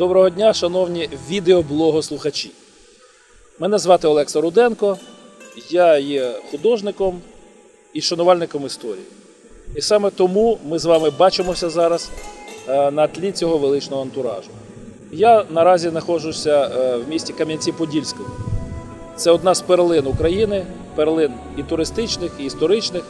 Доброго дня, шановні відеоблогослухачі. Мене звати Олекса Руденко, я є художником і шанувальником історії. І саме тому ми з вами бачимося зараз е, на тлі цього величного антуражу. Я наразі знаходжуся е, в місті Кам'янці-Подільському. Це одна з перлин України, перлин і туристичних, і історичних.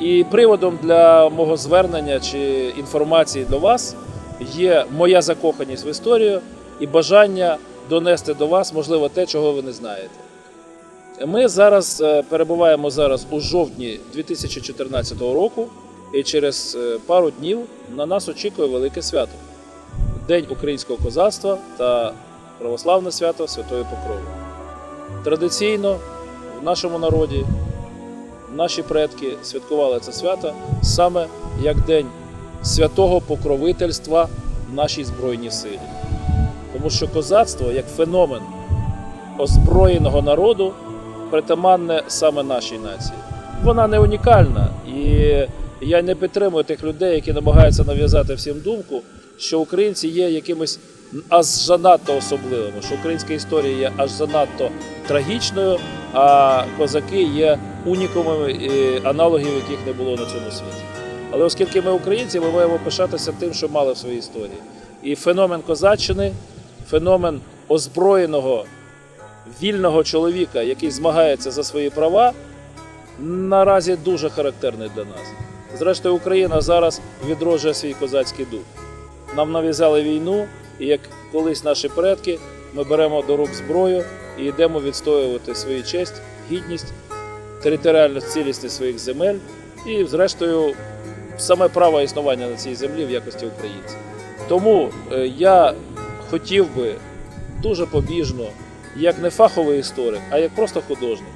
І приводом для мого звернення чи інформації до вас є моя закоханість в історію і бажання донести до вас, можливо, те, чого ви не знаєте. Ми зараз е, перебуваємо зараз у жовтні 2014 року, і через е, пару днів на нас очікує велике свято День українського козацтва та православне свято Святої Покрови. Традиційно в нашому народі наші предки святкували це свято саме як День святого покровительства нашій Збройній силі. Тому що козацтво як феномен озброєного народу притаманне саме нашій нації. Вона не унікальна, і я не підтримую тих людей, які намагаються нав'язати всім думку, що українці є якимось аж занадто особливими, що українська історія є аж занадто трагічною, а козаки є унікумами, аналогів яких не було на цьому світі. Але оскільки ми українці, ми маємо пишатися тим, що мали в своїй історії. І феномен козаччини, феномен озброєного вільного чоловіка, який змагається за свої права, наразі дуже характерний для нас. Зрештою, Україна зараз відроджує свій козацький дух. Нам нав'язали війну, і як колись наші предки, ми беремо до рук зброю і йдемо відстоювати свою честь, гідність, територіальну цілісність своїх земель і, зрештою, саме право існування на цій землі в якості українців. Тому е, я хотів би дуже побіжно, як не фаховий історик, а як просто художник,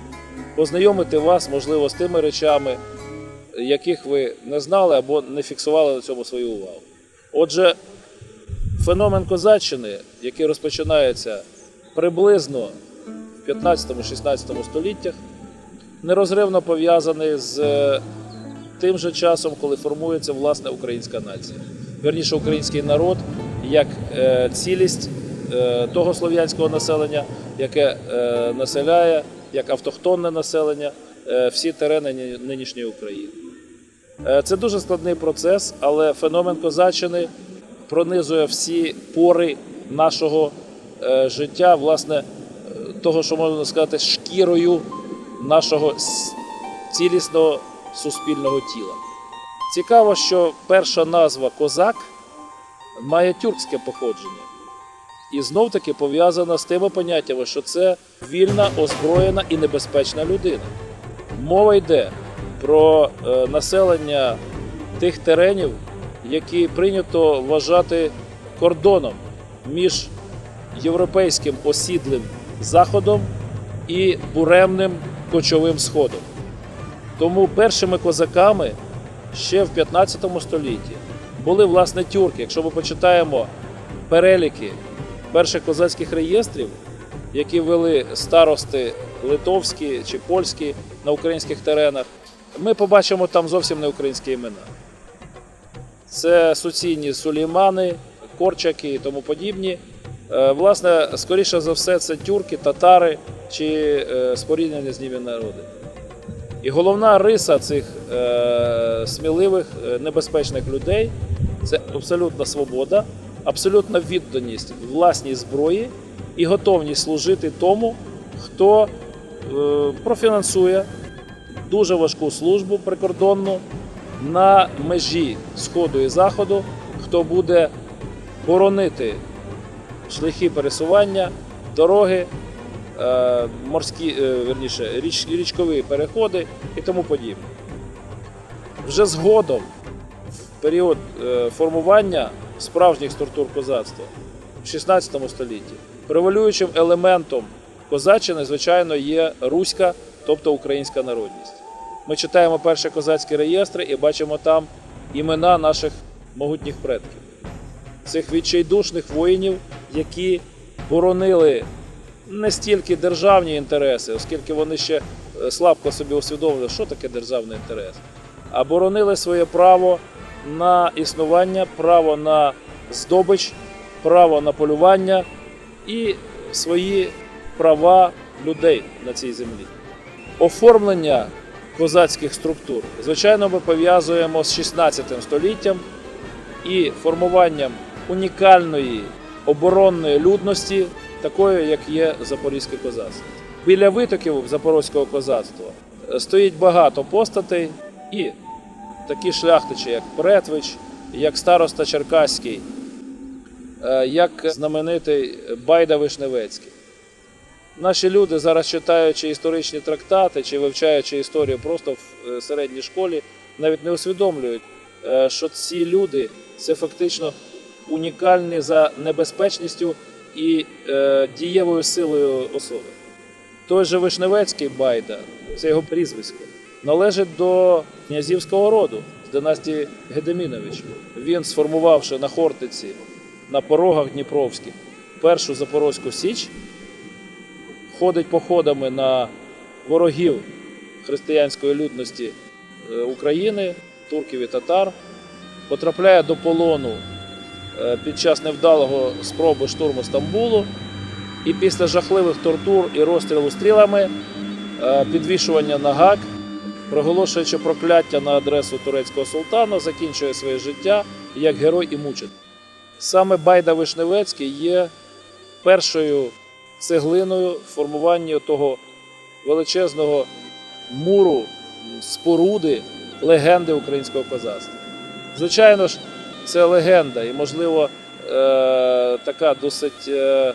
познайомити вас, можливо, з тими речами, яких ви не знали або не фіксували на цьому свою увагу. Отже, феномен козаччини, який розпочинається приблизно в 15-16 століттях, нерозривно пов'язаний з е, тим же часом, коли формується власне українська нація. Верніше, український народ як е, цілість е, того слов'янського населення, яке е, населяє як автохтонне населення всі терени нинішньої України. Це дуже складний процес, але феномен козаччини пронизує всі пори нашого життя, власне, того, що можна сказати, шкірою нашого цілісного суспільного тіла. Цікаво, що перша назва козак має тюркське походження. І знов таки пов'язана з тими поняттями, що це вільна, озброєна і небезпечна людина. Мова йде про е, населення тих теренів, які прийнято вважати кордоном між європейським осідлим заходом і буремним кочовим сходом. Тому першими козаками ще в 15 столітті були власне тюрки. Якщо ми почитаємо переліки перших козацьких реєстрів, які вели старости литовські чи польські на українських теренах, ми побачимо там зовсім не українські імена. Це суцільні сулеймани, корчаки і тому подібні. Е, Власне, скоріше за все, це тюрки, татари чи е, споріднені з ними народи. І головна риса цих е, сміливих, е, небезпечних людей це абсолютна свобода, абсолютна відданість власній зброї і готовність служити тому, хто е, профінансує дуже важку службу прикордонну на межі Сходу і Заходу, хто буде боронити шляхи пересування, дороги, морські, е, верніше, річ, річкові переходи і тому подібне. Вже згодом, в період е, формування справжніх структур козацтва в 16 столітті, превалюючим елементом козаччини, звичайно, є руська, тобто українська народність. Ми читаємо перші козацькі реєстри і бачимо там імена наших могутніх предків цих відчайдушних воїнів, які боронили не стільки державні інтереси, оскільки вони ще е, слабко собі усвідомили, що таке державний інтерес, а боронили своє право на існування, право на здобич право на полювання і свої права людей на цій землі. Оформлення козацьких структур, звичайно, ми пов'язуємо з 16 століттям і формуванням унікальної оборонної людності, такої, як є запорізьке козацтво. Біля витоків запорозького козацтва е, стоїть багато постатей і такі шляхтичі, як Претвич, як староста Черкаський, е, як знаменитий Байда Вишневецький. Наші люди зараз читаючи історичні трактати чи вивчаючи історію просто в е, середній школі, навіть не усвідомлюють, що ці люди це фактично унікальні за небезпечністю і е, дієвою силою особи. Той же Вишневецький Байда, це його прізвисько, належить до князівського роду з династії Гедеміновичів. Він, сформувавши на Хортиці на порогах Дніпровських першу Запорозьку Січ, ходить походами на ворогів християнської людності е, України, турків і татар, потрапляє до полону під час невдалого спроби штурму Стамбулу, і після жахливих тортур і розстрілу стрілами, е, підвішування на гак, проголошуючи прокляття на адресу турецького султана, закінчує своє життя як герой і мученик. Саме Байда Вишневецький є першою цеглиною в формуванні того величезного муру, споруди, легенди українського козацтва. Звичайно ж, це легенда, і, можливо, е, така досить е,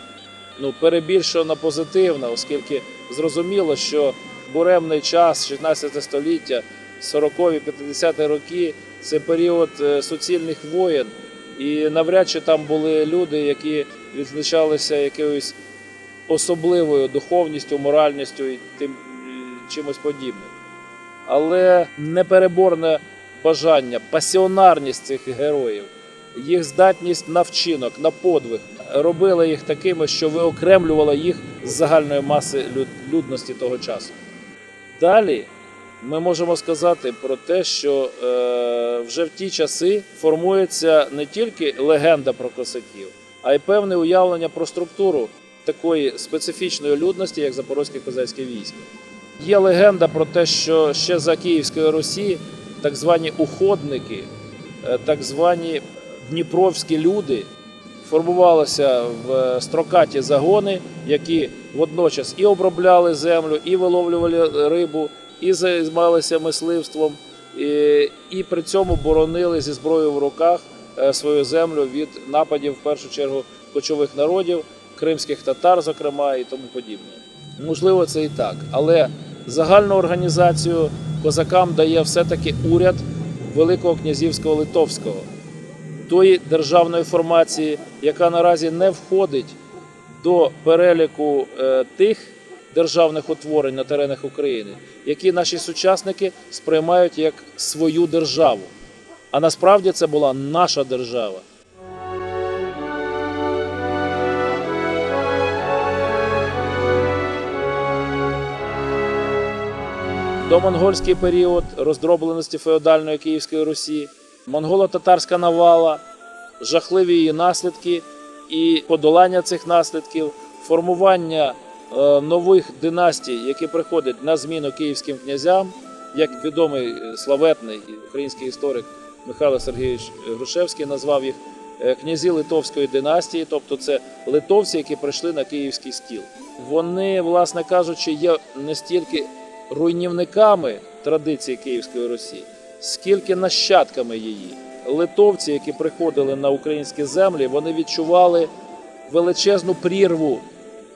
ну, перебільшена позитивна, оскільки зрозуміло, що буремний час 16 століття, 40-50-ті роки це період е, суцільних воєн, і навряд чи там були люди, які відзначалися якоюсь особливою духовністю, моральністю і тим чимось подібним. Але непереборне бажання, пасіонарність цих героїв, їх здатність на вчинок, на подвиг робила їх такими, що виокремлювала їх з загальної маси люд- людності того часу. Далі ми можемо сказати про те, що е, вже в ті часи формується не тільки легенда про косаків, а й певне уявлення про структуру такої специфічної людності, як Запорозьке козацьке військо. Є легенда про те, що ще за Київської Русі так звані уходники, е, так звані дніпровські люди формувалися в строкаті загони, які водночас і обробляли землю, і виловлювали рибу, і займалися мисливством, і, і при цьому боронили зі зброєю в руках е, свою землю від нападів в першу чергу кочових народів, кримських татар, зокрема, і тому подібне. Можливо, це і так, але загальну організацію козакам дає все-таки уряд Великого князівського Литовського тої державної формації, яка наразі не входить до переліку е, тих державних утворень на теренах України, які наші сучасники сприймають як свою державу. А насправді це була наша держава. Домонгольський період роздробленості феодальної Київської Русі, монголо-татарська навала, жахливі її наслідки і подолання цих наслідків, формування е, нових династій, які приходять на зміну київським князям, як відомий е, славетний український історик Михайло Сергійович Грушевський назвав їх е, князі Литовської династії, тобто це литовці, які прийшли на київський стіл. Вони, власне кажучи, є не стільки руйнівниками традиції Київської Русі, скільки нащадками її. Литовці, які приходили на українські землі, вони відчували величезну прірву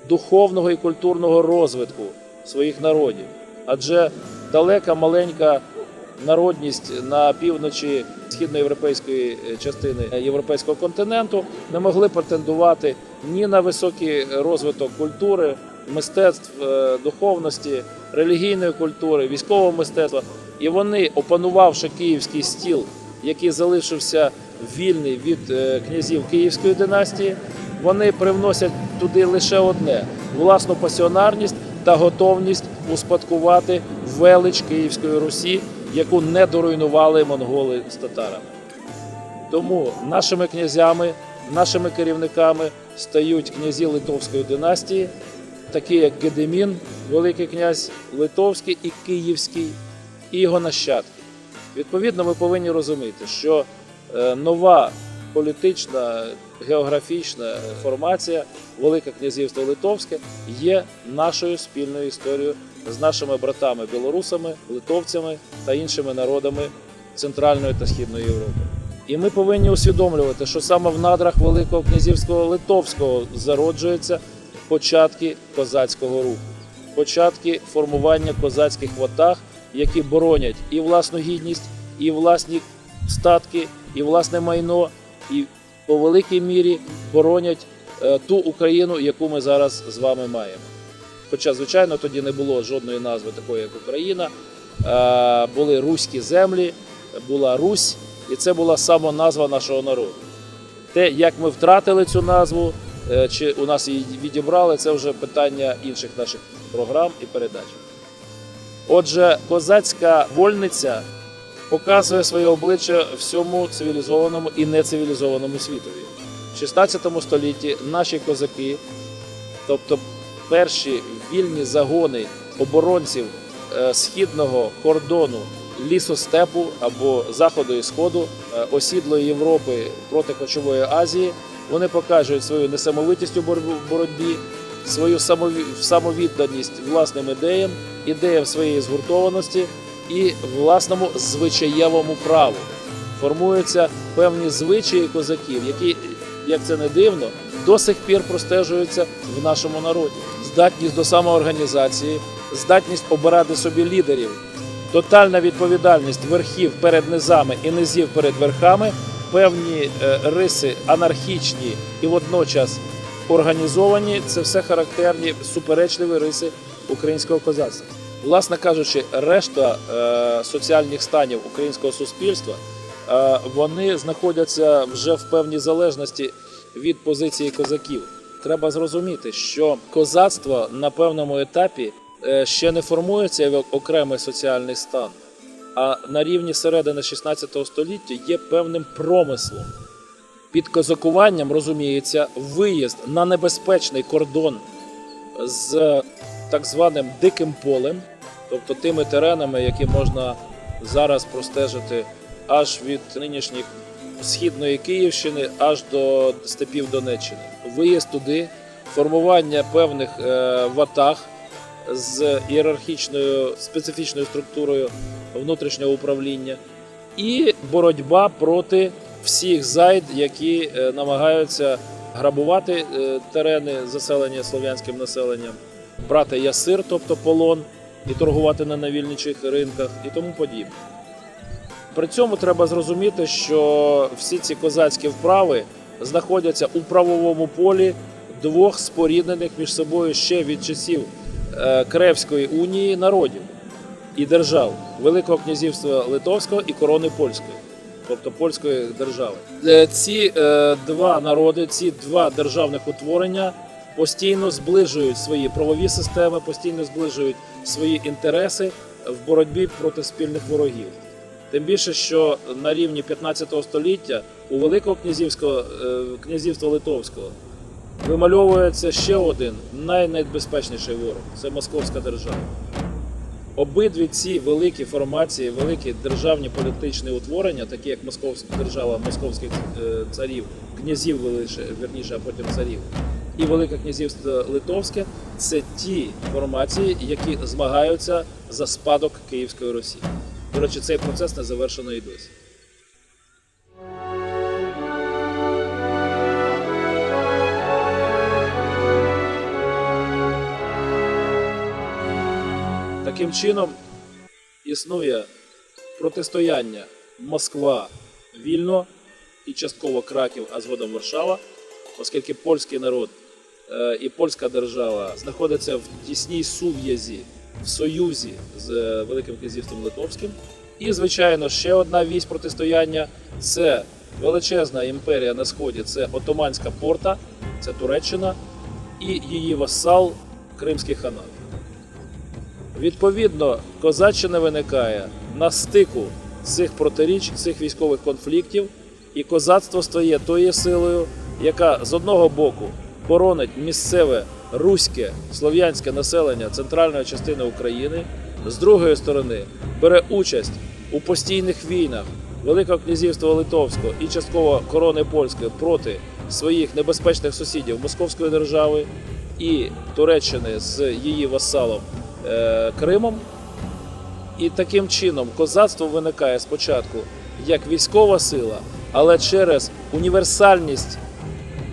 духовного і культурного розвитку своїх народів. Адже далека маленька народність на півночі східноєвропейської е, частини європейського континенту не могли претендувати ні на високий розвиток культури, мистецтв, е, духовності, релігійної культури, військового мистецтва. І вони, опанувавши київський стіл, який залишився вільний від е, князів Київської династії, вони привносять туди лише одне власну пасіонарність та готовність успадкувати велич Київської Русі, яку не доруйнували монголи з татарами. Тому нашими князями нашими керівниками стають князі Литовської династії, такі як Гедемін, Великий князь Литовський і Київський, і його нащадки. Відповідно, ми повинні розуміти, що е, нова політична, географічна формація Велике князівство Литовське є нашою спільною історією з нашими братами білорусами, литовцями та іншими народами Центральної та Східної Європи. І ми повинні усвідомлювати, що саме в надрах Великого князівського Литовського зароджуються початки козацького руху, початки формування козацьких ватаг, які боронять і власну гідність, і власні статки, і власне майно, і по великій мірі боронять е, ту Україну, яку ми зараз з вами маємо. Хоча, звичайно, тоді не було жодної назви такої, як Україна. Е, Були руські землі, була Русь, і це була самоназва нашого народу. Те, як ми втратили цю назву, чи у нас її відібрали, це вже питання інших наших програм і передач. Отже, козацька вольниця показує своє обличчя всьому цивілізованому і нецивілізованому світові. В 16 столітті наші козаки, тобто перші вільні загони оборонців е, східного кордону лісостепу або заходу і сходу е, осідлої Європи проти кочової Азії, вони покажуть свою несамовитість у боротьбі- свою самовідданість власним ідеям, ідеям своєї згуртованості і власному звичаєвому праву. Формуються певні звичаї козаків, які, як це не дивно, до сих пір простежуються в нашому народі. Здатність до самоорганізації, здатність обирати собі лідерів, тотальна відповідальність верхів перед низами і низів перед верхами, певні е, риси анархічні і водночас організовані. Це все характерні суперечливі риси українського козацтва. Власне кажучи, решта е, соціальних станів українського суспільства е, вони знаходяться вже в певній залежності від позиції козаків. Треба зрозуміти, що козацтво на певному етапі ще не формується як окремий соціальний стан, а на рівні середини 16 століття є певним промислом. Під козакуванням розуміється виїзд на небезпечний кордон з так званим диким полем, тобто тими теренами, які можна зараз простежити аж від нинішніх східної Київщини аж до степів Донеччини. Виїзд туди, формування певних е, ватаг з ієрархічною специфічною структурою внутрішнього управління. І боротьба проти всіх зайд, які е, намагаються грабувати е, терени заселення слов'янським населенням, брати ясир, тобто полон, і торгувати на навільничих ринках і тому подібне. При цьому треба зрозуміти, що всі ці козацькі вправи знаходяться у правовому полі двох споріднених між собою ще від часів е, Кревської унії народів і держав Великого князівства Литовського і корони польської, тобто польської держави. Е, Ці е, два народи, ці два державних утворення постійно зближують свої правові системи, постійно зближують свої інтереси в боротьбі проти спільних ворогів. Тим більше, що на рівні 15 століття у Великого князівського е, князівства Литовського вимальовується ще один найнебезпечніший ворог це Московська держава. Обидві ці великі формації, великі державні політичні утворення, такі як Московська держава, московських е, царів, князів велише, вірніше, а потім царів, і Велике князівство Литовське це ті формації, які змагаються за спадок Київської Росії. До речі, цей процес не завершено і досі. Таким чином існує протистояння Москва вільно і частково Краків, а згодом Варшава, оскільки польський народ е, і польська держава знаходяться в тісній сув'язі, в союзі з е, Великим князівством Литовським. І, звичайно, ще одна вісь протистояння це величезна імперія на сході, це Отоманська порта, це Туреччина, і її васал Кримський ханат. Відповідно, козаччина виникає на стику цих протиріч, цих військових конфліктів, і козацтво стає тою силою, яка з одного боку боронить місцеве руське слов'янське населення центральної частини України, з другої сторони бере участь у постійних війнах Великого князівства Литовського і частково корони польської проти своїх небезпечних сусідів Московської держави і Туреччини з її васалом Кримом. І таким чином козацтво виникає спочатку як військова сила, але через універсальність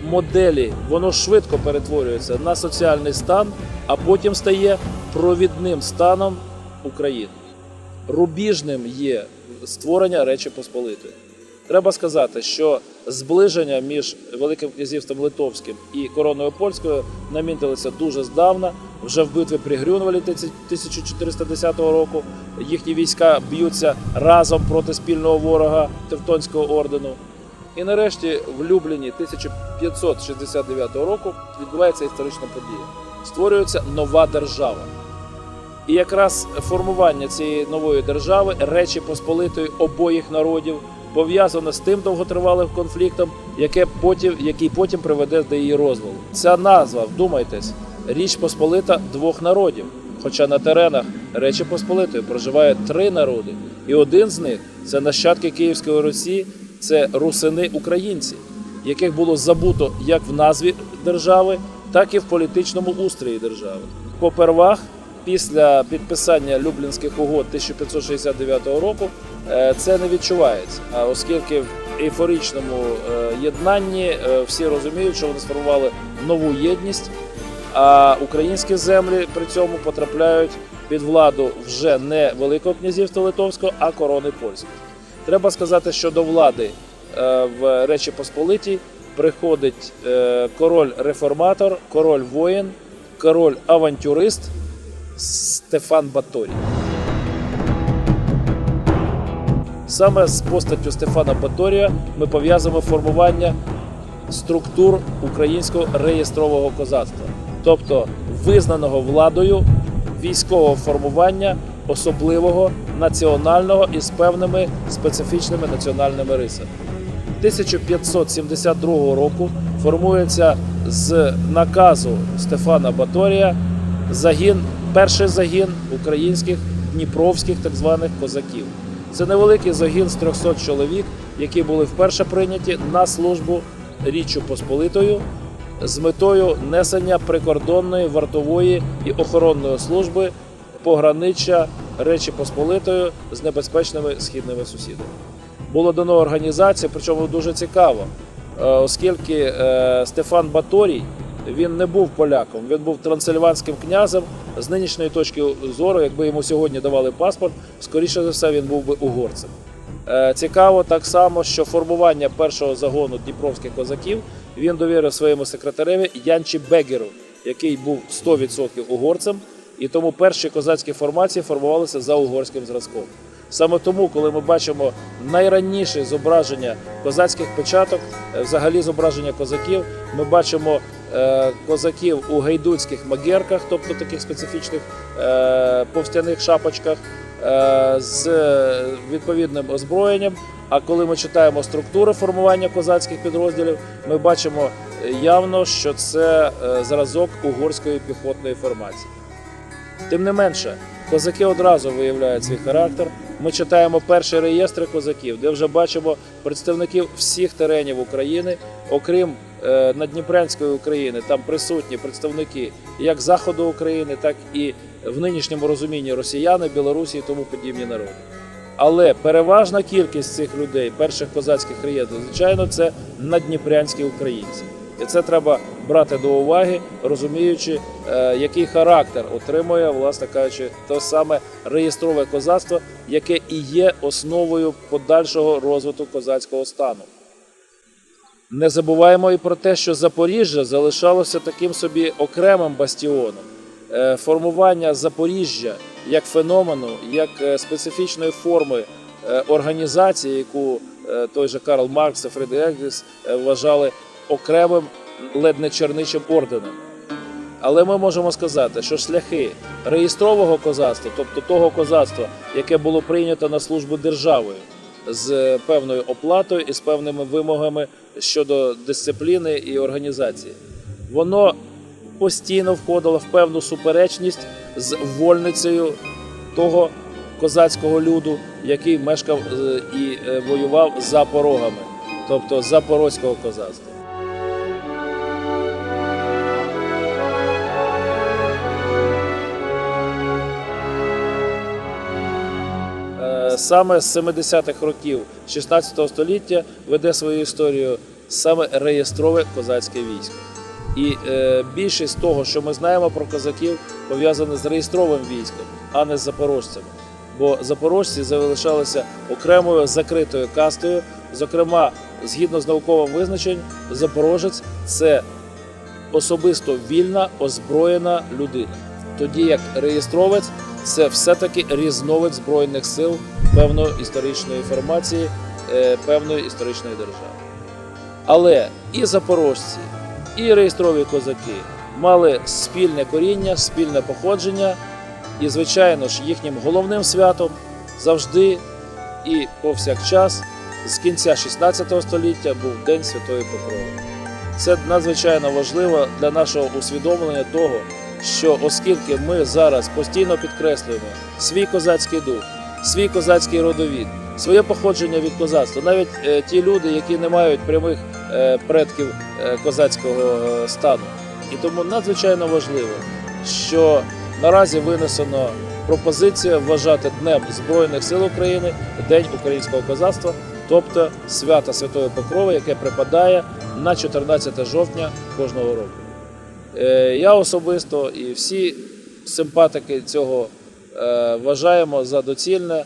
моделі воно швидко перетворюється на соціальний стан, а потім стає провідним станом України. Рубіжним є створення Речі Посполитої. Треба сказати, що зближення між Великим князівством Литовським і короною польською намітилися дуже здавна. Вже в битві при Грюнвалі 1410 року їхні війська б'ються разом проти спільного ворога Тевтонського ордену. І нарешті в Любліні 1569 року відбувається історична подія. Створюється нова держава. І якраз формування цієї нової держави, Речі Посполитої обоїх народів, пов'язано з тим довготривалим конфліктом, яке потім, який потім приведе до її розвалу. Ця назва, вдумайтесь, Річ Посполита двох народів. Хоча на теренах Речі Посполитої проживає три народи, і один з них це нащадки Київської Русі, це русини українці, яких було забуто як в назві держави, так і в політичному устрої держави. Попервах після підписання Люблінських угод 1569 року це не відчувається. Оскільки в ейфоричному е, єднанні е, всі розуміють, що вони сформували нову єдність, а українські землі при цьому потрапляють під владу вже не Великого князівства Литовського, а корони польської. Треба сказати, що до влади е, в Речі Посполитій приходить е, король-реформатор, король-воїн, король-авантюрист Стефан Баторій. Саме з постаттю Стефана Баторія ми пов'язуємо формування структур українського реєстрового козацтва, тобто визнаного владою військового формування особливого національного і з певними специфічними національними рисами. 1572 року формується з наказу Стефана Баторія загін, перший загін українських дніпровських так званих козаків. Це невеликий загін з 300 чоловік, які були вперше прийняті на службу Річчю Посполитою з метою несення прикордонної, вартової і охоронної служби пограниччя Речі Посполитою з небезпечними східними сусідами. Було дано організацію, причому дуже цікаво, е, оскільки е, Стефан Баторій він не був поляком, він був трансильванським князем. З нинішньої точки зору, якби йому сьогодні давали паспорт, скоріше за все він був би угорцем. Е, Цікаво так само, що формування першого загону дніпровських козаків він довірив своєму секретареві Янчі Бегеру, який був 100% угорцем, і тому перші козацькі формації формувалися за угорським зразком. Саме тому, коли ми бачимо найранніше зображення козацьких печаток, е, взагалі зображення козаків, ми бачимо е, козаків у гайдуцьких магерках, тобто таких специфічних е, повстяних шапочках з відповідним озброєнням. А коли ми читаємо структури формування козацьких підрозділів, ми бачимо явно, що це зразок угорської піхотної формації. Тим не менше, козаки одразу виявляють свій характер. Ми читаємо перші реєстри козаків, де вже бачимо представників всіх теренів України, окрім е, Надніпрянської України, там присутні представники як Заходу України, так і в нинішньому розумінні росіяни, Білорусі і тому подібні народи. Але переважна кількість цих людей, перших козацьких реєстрів, звичайно, це надніпрянські українці. І це треба брати до уваги, розуміючи, е, який характер отримує, власне кажучи, те саме реєстрове козацтво, яке і є основою подальшого розвитку козацького стану. Не забуваємо і про те, що Запоріжжя залишалося таким собі окремим бастіоном. Е, Формування Запоріжжя як феномену, як е, специфічної форми організації, яку той же Карл Маркс Енгельс е, вважали окремим ледь не черничим орденом. Але ми можемо сказати, що шляхи реєстрового козацтва, тобто того козацтва, яке було прийнято на службу державою, з певною оплатою і з певними вимогами щодо дисципліни і організації. Воно постійно входило в певну суперечність з вольницею того козацького люду, який мешкав е, і е, воював за порогами, тобто запорозького козацтва. Саме з 70-х років 16 століття веде свою історію саме реєстрове козацьке військо. І е, більшість того, що ми знаємо про козаків, пов'язане з реєстровим військом, а не з запорожцями. Бо запорожці залишалися окремою закритою кастою. Зокрема, згідно з науковим визначенням, запорожець це особисто вільна, озброєна людина. Тоді як реєстровець це все-таки різновид збройних сил певної історичної формації, е, певної історичної держави. Але і запорожці, і реєстрові козаки мали спільне коріння, спільне походження, і, звичайно ж, їхнім головним святом завжди і повсякчас з кінця 16 століття був День Святої Покрови. Це надзвичайно важливо для нашого усвідомлення того, що оскільки ми зараз постійно підкреслюємо свій козацький дух, свій козацький родовід, своє походження від козацтва, навіть е, ті люди, які не мають прямих е, предків е, козацького е, стану. І тому надзвичайно важливо, що наразі винесено пропозиція вважати Днем Збройних сил України День українського козацтва, тобто свята Святої Покрови, яке припадає на 14 жовтня кожного року. Е, Я особисто і всі симпатики цього е, вважаємо за доцільне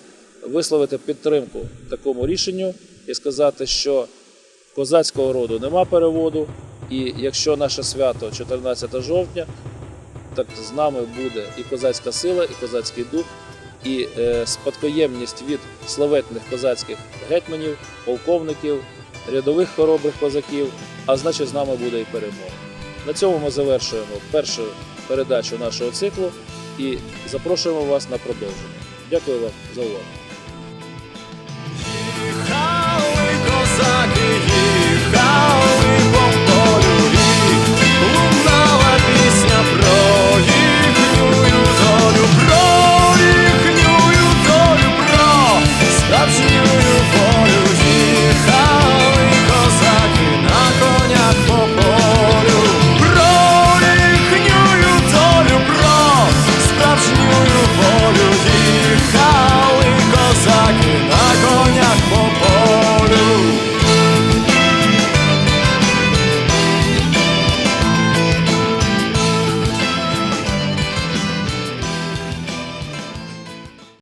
висловити підтримку такому рішенню і сказати, що козацького роду нема переводу, і якщо наше свято 14 жовтня, так з нами буде і козацька сила, і козацький дух, і е, спадкоємність від славетних козацьких гетьманів, полковників, рядових хоробрих козаків, а значить з нами буде і перемога. На цьому ми завершуємо першу передачу нашого циклу і запрошуємо вас на продовження. Дякую вам за увагу.